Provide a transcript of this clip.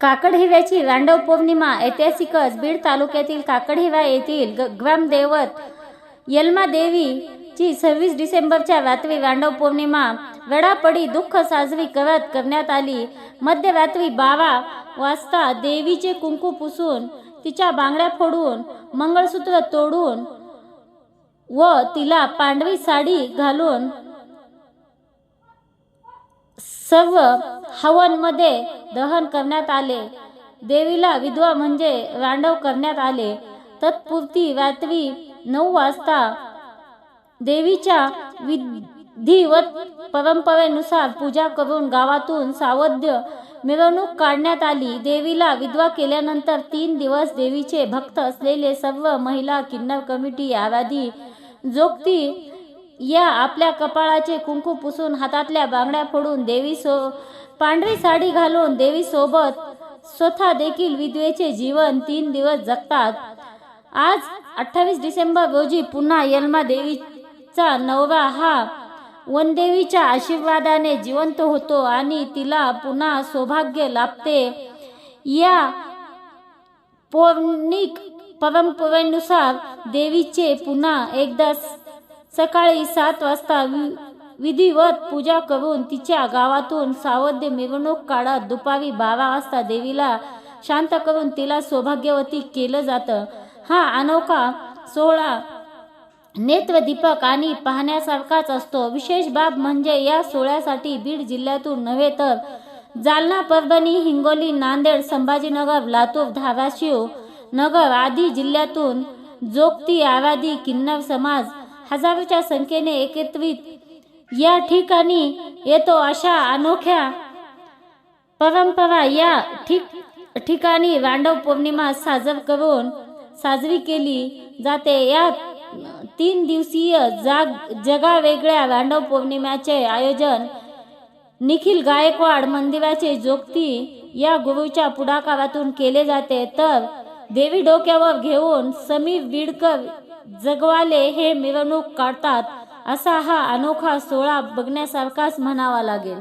काकडहिव्याची रांडव पौर्णिमा ऐतिहासिकच बीड तालुक्यातील काकडहिवा येथील ग- ग्रामदैवत यल्मा देवीची सव्वीस डिसेंबरच्या रात्री रांडव पौर्णिमा वेळापडी दुःख साजरी करत करण्यात आली. मध्यरात्री बारा वाजता देवीचे कुंकू पुसून तिच्या बांगड्या फोडून मंगळसूत्र तोडून व तिला पांढरी साडी घालून सर्व हवनमध्ये दहन करण्यात आले. देवीला विधवा म्हणजे रांडव करण्यात आले. तत्पुरती रात्री नऊ वाजता देवीच्या विधिवत परंपरेनुसार पूजा करून गावातून सावध्य मिरवणूक काढण्यात आली. देवीला विधवा केल्यानंतर तीन दिवस देवीचे भक्त असलेले सर्व महिला किन्नर कमिटी आराधी जोगती या आपल्या कपाळाचे कुंकू पुसून हातातल्या बांगड्या फोडून देवी सो पांढरी साडी घालून देवी सोबत स्वतः देखील विधवेचे जीवन तीन दिवस जगतात. आज अठ्ठावीस डिसेंबर रोजी पुन्हा यल्मा देवीचा नवरा हा वनदेवीच्या आशीर्वादाने जिवंत होतो आणि तिला पुन्हा सौभाग्य लाभते. या पौर्णिक परंपरेनुसार देवीचे पुन्हा एकदा सकाळी सात वाजता वि- विधिवत पूजा करून तिच्या गावातून सावध्य मिरवणूक काढत दुपारी बारा वाजता देवीला शांत करून तिला सौभाग्यवती केलं जातं. हा अनोखा सोहळा नेत्रदीपक आणि पाहण्यासारखाच असतो. विशेष बाब म्हणजे या सोहळ्यासाठी बीड जिल्ह्यातून नव्हे तर जालना परभणी हिंगोली नांदेड संभाजीनगर लातूर धाराशिव नगर आदी जिल्ह्यातून जोगती आराधी किन्नर समाज हजारोच्या संख्येने एकत्रित या ठिकाणी येतो अशा अनोख्या परंपरा या ठिक ठिकाणी रांडव पौर्णिमा साजर करून साजरी केली जाते. या तीन दिवसीय जाग जगा वेगळ्या रांडव पौर्णिमेचे आयोजन निखिल गायकवाड मंदिराचे जोगती या गुरुच्या पुढाकारातून केले जाते. तर देवी डोक्यावर घेऊन समीर विडकर जगवाले हे मिरवणूक काढतात असा हा अनोखा सोहळा बघण्यासारखाच म्हणावा लागेल.